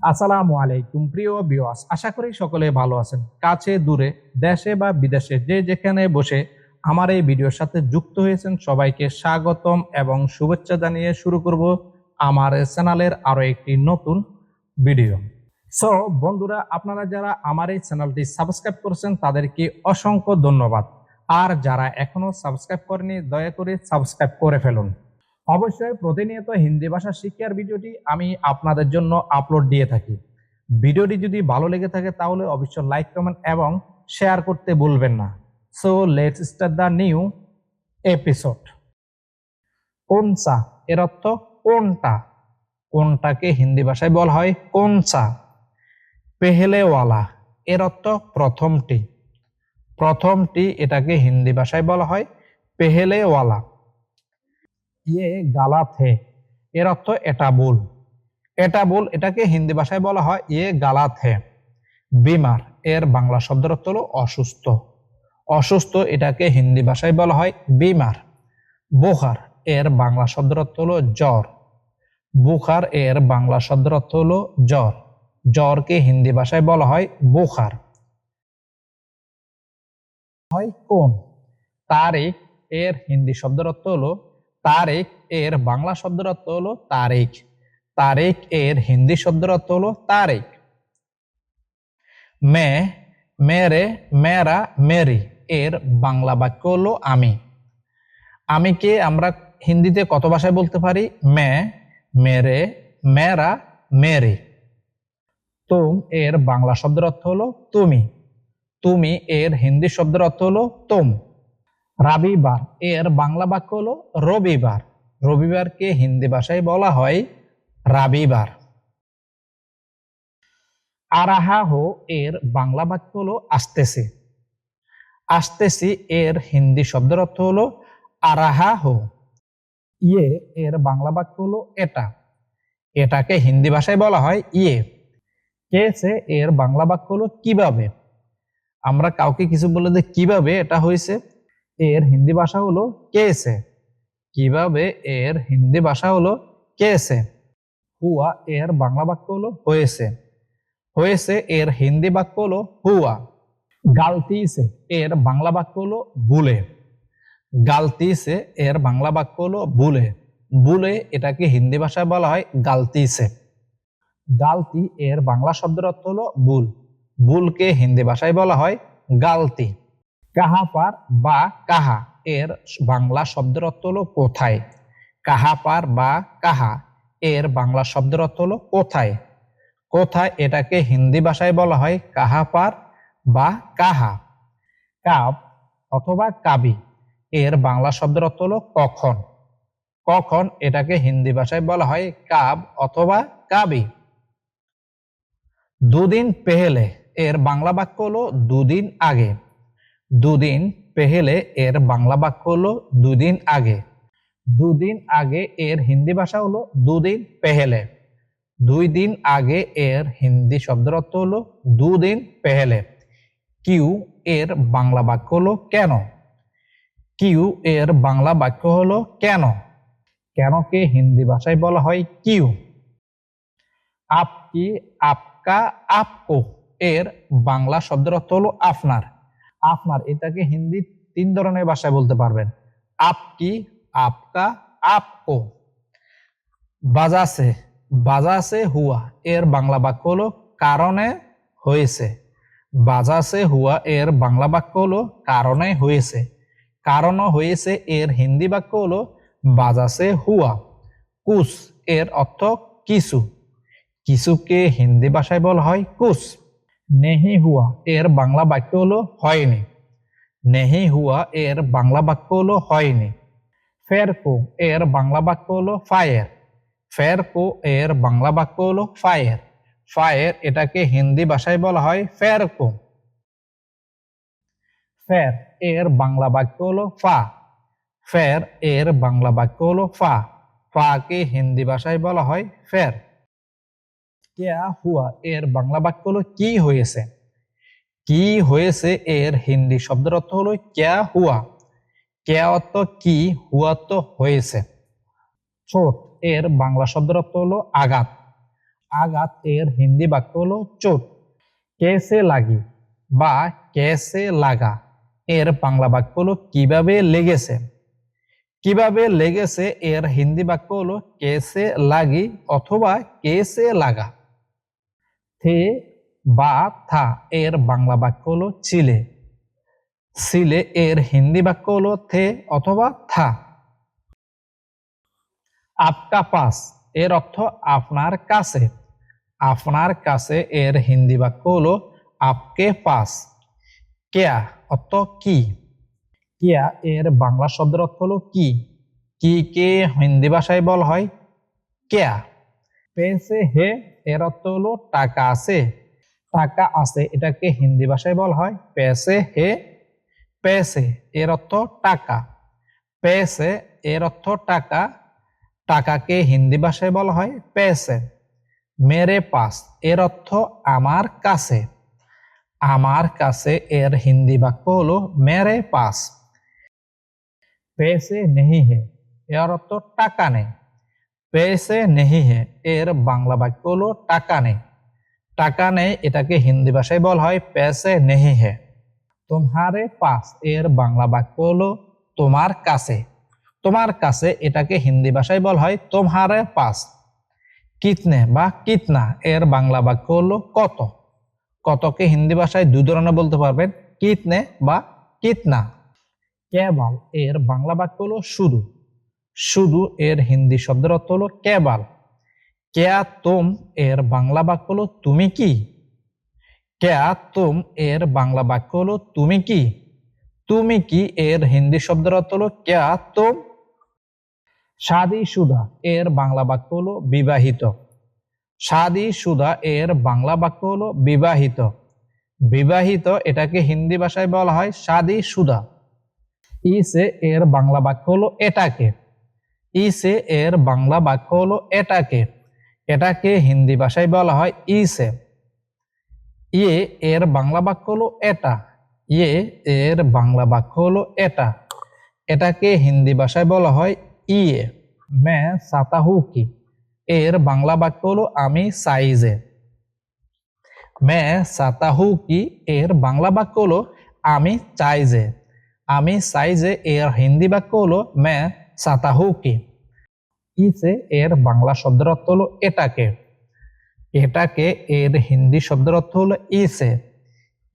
আসসালামু আলাইকুম, প্রিয় বিওয়াস আশা করি সকলে ভালো আছেন। কাছে, দূরে, দেশে বা বিদেশে যে যেখানে বসে আমার এই ভিডিওর সাথে যুক্ত হয়েছেন, সবাইকে স্বাগতম এবং শুভেচ্ছা জানিয়ে শুরু করব আমার চ্যানেলের আরও একটি নতুন ভিডিও। সো বন্ধুরা, আপনারা যারা আমার এই চ্যানেলটি সাবস্ক্রাইব করেছেন, তাদেরকে অসংখ্য ধন্যবাদ। আর যারা এখনও সাবস্ক্রাইব করেনি দয়া করে সাবস্ক্রাইব করে ফেলুন। অবশ্যই প্রতিনিয়ত হিন্দি ভাষা শিক্ষার ভিডিওটি আমি আপনাদের জন্য আপলোড দিয়ে থাকি। ভিডিওটি যদি ভালো লেগে থাকে তাহলে অবশ্যই লাইক কমেন্ট এবং শেয়ার করতে ভুলবেন না। So let's start the new episode কোনসা? এর অর্থ কোনটা? কোনটাকে হিন্দি ভাষায় বলা হয় কোনসা? পেহেলেওয়ালা। এর অর্থ প্রথমটি। প্রথমটি এটাকে হিন্দি ভাষায় বলা হয় পেহেলেওয়ালা। ইয়ে গালাত হে এর অর্থ এটা ভুল এটা ভুল এটাকে হিন্দি ভাষায় বলা হয় ইয়ে গালাত হে বিমার, এর বাংলা শব্দের অর্থ হলো অসুস্থ। অসুস্থ এটাকে হিন্দি ভাষায় বলা হয় বিমার। বুখার, এর বাংলা শব্দের অর্থ হলো জ্বর। বুখার, এর বাংলা শব্দের অর্থ হলো জ্বর। জ্বরকে হিন্দি ভাষায় বলা হয় বুখার। হয় কোন? তারিখ, এর হিন্দি শব্দের অর্থ হলো তারিখ এর বাংলা শব্দের অর্থ হলো তারিখ তারিখ এর হিন্দি শব্দের অর্থ হলো তারিখ মে মেরে মেরা মেরি এর বাংলা বাক্য হলো আমি। আমিকে আমরা হিন্দিতে কত ভাষায় বলতে পারি? মে মেরে মেরা মেরি তুম এর বাংলা শব্দের অর্থ হলো তুমি। তুমি এর হিন্দি শব্দের অর্থ হলো তুম। রাবিবার। এর বাংলা বাক্য হলো রবিবার। রবিবারকে হিন্দি ভাষায় বলা হয় রাবিবার। আরাহাহো এর বাংলা বাক্য হলো আসতেছি। আসতেছি এর হিন্দি শব্দের অর্থ হলো আরাহাহো। ইয়ে এর বাংলা বাক্য হলো এটা। এটাকে হিন্দি ভাষায় বলা হয় ইয়ে। কেসে এর বাংলা বাক্য হলো কীভাবে? আমরা কাউকে কিছু বলে যে কীভাবে, এটা হয়েছে এর হিন্দি ভাষা হলো কেসে। কীভাবে এর হিন্দি ভাষা হলো কেসে? হুয়া এর বাংলা বাক্য হলো হয়েছে। হয়েছে এর হিন্দি বাক্য হলো হুয়া। গালতিসে এর বাংলা বাক্য হলো বুলে। গালতিসে এর বাংলা বাক্য হলো বুলে। বুলে এটাকে হিন্দি ভাষায় বলা হয় গালতিসে গালতি এর বাংলা শব্দের অর্থ হলো বুল। বুলকে হিন্দি ভাষায় বলা হয় গালতি। কাহা পার বা কাহা? এর বাংলা শব্দের অর্থ হলো কোথায়? কাহা পার বা কাহা? এর বাংলা শব্দের অর্থ হলো কোথায়? কোথায় এটাকে হিন্দি ভাষায় বলা হয় কাহা পার বা কাহা। কাব অথবা কাবি, এর বাংলা শব্দের অর্থ হলো কখন। কখন এটাকে হিন্দি ভাষায় বলা হয় কাব অথবা কাবি। দুদিন পেহেলে, এর বাংলা বাক্য হলো দুদিন আগে। দুদিন পেহেলে এর বাংলা বাক্য হলো দুদিন আগে। দুদিন আগে এর হিন্দি ভাষা হলো দুদিন পেহেলে। দুই দিন আগে এর হিন্দি শব্দের অর্থ হলো দুদিন পেহেলে। কিউ এর বাংলা বাক্য হলো কেন? কিউ এর বাংলা বাক্য হলো কেন? কেনকে হিন্দি ভাষায় বলা হয় কিউ? আপকি, আপকা, আপকো এর বাংলা শব্দের অর্থ হলো আপনার। আপনার এটাকে হিন্দি তিন ধরনের ভাষায় বলতে পারবেন। আপ আপকি, আপকা, আপকো। বাজাসে বাজাসে হুয়া, এর বাংলা বাক্য হলো কারণে হয়েছে। বাজাসে হুয়া, এর বাংলা বাক্য হলো কারণে হয়েছে। কারণ হয়েছে, এর হিন্দি বাক্য হলো বাজাসে হুয়া। কুস, এর অর্থ কিছু। কিছুকে হিন্দি ভাষায় বলা হয় কুস। নেহি হুয়া, এর বাংলা বাক্য হলো হয়নি। নেহি হুয়া, এর বাংলা বাক্য হলো হয়নি। ফেরকো, এর বাংলা বাক্য হলো ফায়ার। ফেরকো, এর বাংলা বাক্য হলো ফায়ার। ফায়ার এটাকে হিন্দি ভাষায় বলা হয় ফেরকো। ফের, এর বাংলা বাক্য হলো ফা। ফের, এর বাংলা বাক্য হলো ফা। ফাকে হিন্দি ভাষায় বলা হয় ফের। কেয়া হুয়া এর বাংলা বাক্য হলো কি হয়েছে কি হয়েছে এর হিন্দি শব্দের অর্থ হলো কেয়া হুয়া কেয়া অর্থ কি হুয়া তো হয়েছে চোট এর বাংলা শব্দের অর্থ হলো আঘাত। আঘাত এর হিন্দি বাক্য হলো চোট কেসে লাগি বা কেসে লাগা এর বাংলা বাক্য হলো কীভাবে লেগেছে? কীভাবে লেগেছে এর হিন্দি বাক্য হলো কেসে লাগি অথবা কেসে লাগা? থে বা থা এর বাংলা বাক্য হলো চিলে। সিলে এর হিন্দি বাক্য হলো থে অথবা থা। আপকা পাস, এর অর্থ আপনার কাছে। আপনার কাছে এর হিন্দি বাক্য হলো আপকে পাস। কেয়া অর্থ কি? কেয়া এর বাংলা শব্দের অর্থ হলো কি? কি কে হিন্দি ভাষায় বল হয়? কেয়া। পেসে হে এর টাকা আছে। টাকা আছে, এটাকে হিন্দি ভাষায় বল হয় পেসে হে, পেসে এর অর্থ টাকা। পেসে এর অর্থ টাকা, টাকাকে হিন্দি ভাষায় বলা হয় পেসে। মেরে পাস এর অর্থ আমার কাছে। আমার কাছে এর হিন্দি বাক্য হলো মেরে পাস। পেসে নেহি হে, এর অর্থ টাকা নেই। পেসে নেহি হে, এর বাংলা বাক্য হলো টাকা নেই। টাকা নেই এটাকে হিন্দি ভাষায় বলা হয় পেসে নেহি হে। তোমারে পাস, এর বাংলা বাক্য হলো তোমার কাছে। তোমার কাছে এটাকে হিন্দি ভাষায় বলা হয় তোমারে পাস। কিতনে বা কিতনা, এর বাংলা বাক্য হলো কত। কতকে হিন্দি ভাষায় দু ধরনের বলতে পারবেন, কিতনে বা কিতনা। কেবল এর বাংলা বাক্য হলো শুধু শুধু এর হিন্দি শব্দের অর্থ হলো কেবল। কেয়া তুম এর বাংলা বাক্য হলো তুমি কি? কেয়া তুম এর বাংলা বাক্য হলো তুমি কি? তুমি কি এর হিন্দি শব্দের অর্থ হলো কেয়া তোম? সুদা এর বাংলা বাক্য হলো বিবাহিত। সুদা এর বাংলা বাক্য হলো বিবাহিত। বিবাহিত এটাকে হিন্দি ভাষায় বলা হয় সুদা ইসে এর বাংলা বাক্য হলো এটাকে। ইসে এর বাংলা বাক্য হলো এটাকে। এটাকে হিন্দি ভাষায় বলা হয় ইসে ইয়ে এর বাংলা বাক্য হলো এটা। ইয়ে এর বাংলা বাক্য হলো এটা। এটাকে হিন্দি ভাষায় বলা হয় ইয়ে। মে সাতাহু কি। এর বাংলা বাক্য হলো আমি সাইজে। মে সাতাহু কি। এর বাংলা বাক্য হলো আমি চাইজে। আমি সাইজে এর হিন্দি বাক্য হলো মে সাতাহু কি ইসে এর বাংলা শব্দের অর্থ হলো এটাকে। এটাকে এর হিন্দি শব্দের অর্থ হলো ইসে।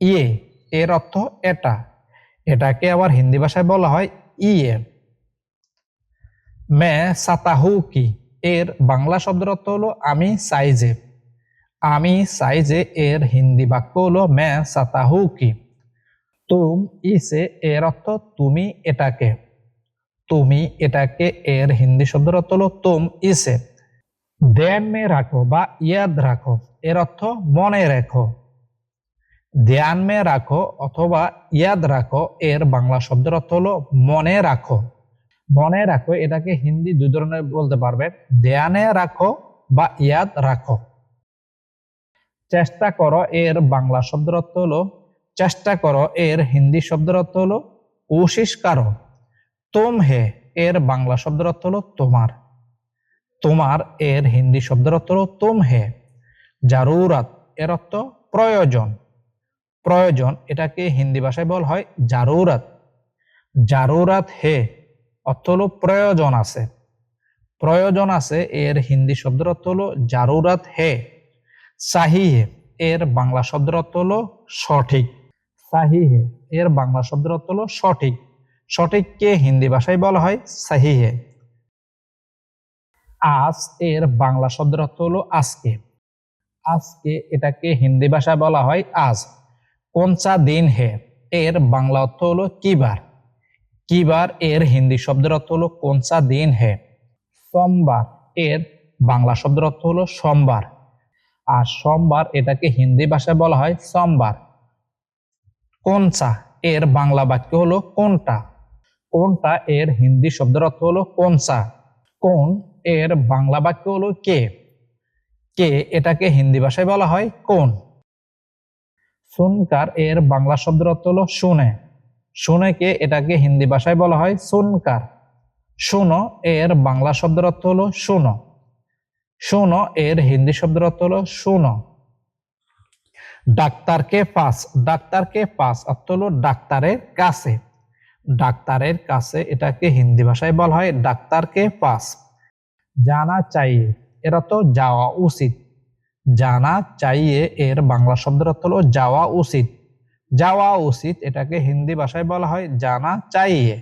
ইয়ে এর অর্থ এটা। এটাকে আবার হিন্দি ভাষায় বলা হয় ইয়ে। মে সাতাহু কি এর বাংলা শব্দের অর্থ হলো আমি সাইজে। আমি সাইজে এর হিন্দি বাক্য হলো মে সাতাহু কি তুম ইসে এর অর্থ তুমি এটাকে। তুমি এটাকে এর হিন্দি শব্দের অর্থ হলো তুম, ইসে। ধ্যান মে রাখো বা ইয়াদ রাখো, এর অর্থ মনে রেখো। ধ্যান মে রাখো অথবা ইয়াদ রাখো, এর বাংলা শব্দের অর্থ হলো মনে রাখো। মনে রাখো, এটাকে হিন্দি দুই ধরনের বলতে পারবেন ধ্যানে রাখো বা ইয়াদ রাখো। চেষ্টা করো, এর বাংলা শব্দের অর্থ হলো, চেষ্টা করো, এর হিন্দি শব্দের অর্থ হলো কোশিস করো। তোম হে, এর বাংলা শব্দের অর্থ হলো তোমার। তোমার, এর হিন্দি শব্দের অর্থ হলো তোম হে। জারুরাত, এর অর্থ প্রয়োজন। প্রয়োজন, এটাকে হিন্দি ভাষায় বল হয় জারুরাত। জারুরাত হে, অর্থ হলো প্রয়োজন আছে। প্রয়োজন আছে, এর হিন্দি শব্দের অর্থ হলো জারুরাত হে। সাহি হে, এর বাংলা শব্দের অর্থ হলো সঠিক। সাহি হে, এর বাংলা শব্দের অর্থ হলো সঠিক। সঠিককে হিন্দি ভাষায় বলা হয় সাহি হে আজ এর বাংলা শব্দের অর্থ হলো আজকে। আজকে এটাকে হিন্দি ভাষায় বলা হয় আজ। কোনসা দিন হে? এর বাংলা অর্থ হলো কিবার। কিবার এর হিন্দি শব্দের অর্থ হলো কোনসা দিন হে? সোমবার। এর বাংলা শব্দের অর্থ হলো সোমবার। আর সোমবার এটাকে হিন্দি ভাষায় বলা হয় সোমবার। কোনসা এর বাংলা বাক্য হলো কোনটা? কোনটা এর হিন্দি শব্দের অর্থ হলো কোনসা? কোন এর বাংলা বাক্য হলো কে? কে এটাকে হিন্দি ভাষায় বলা হয় কোন? সুনকার এর বাংলা শব্দের অর্থ হলো শুনে। শুনে কে এটাকে হিন্দি ভাষায় বলা হয় সুনকার। শুনো এর বাংলা শব্দের অর্থ হলো শুনো। শোনো এর হিন্দি শব্দের অর্থ হলো শোনো। ডাক্তারকে পাস। ডাক্তারকে পাস অর্থ হলো ডাক্তারের কাছে। ডাক্তারের কাছে এটাকে হিন্দি ভাষায় বলা হয় ডাক্তারকে পাস। জানা চাইয়ে, এরা তো যাওয়া উচিত। জানা চাইয়ে এর বাংলা শব্দের অর্থ হলো যাওয়া উচিত। যাওয়া উচিত এটাকে হিন্দি ভাষায় বলা হয় জানা চাইয়ে।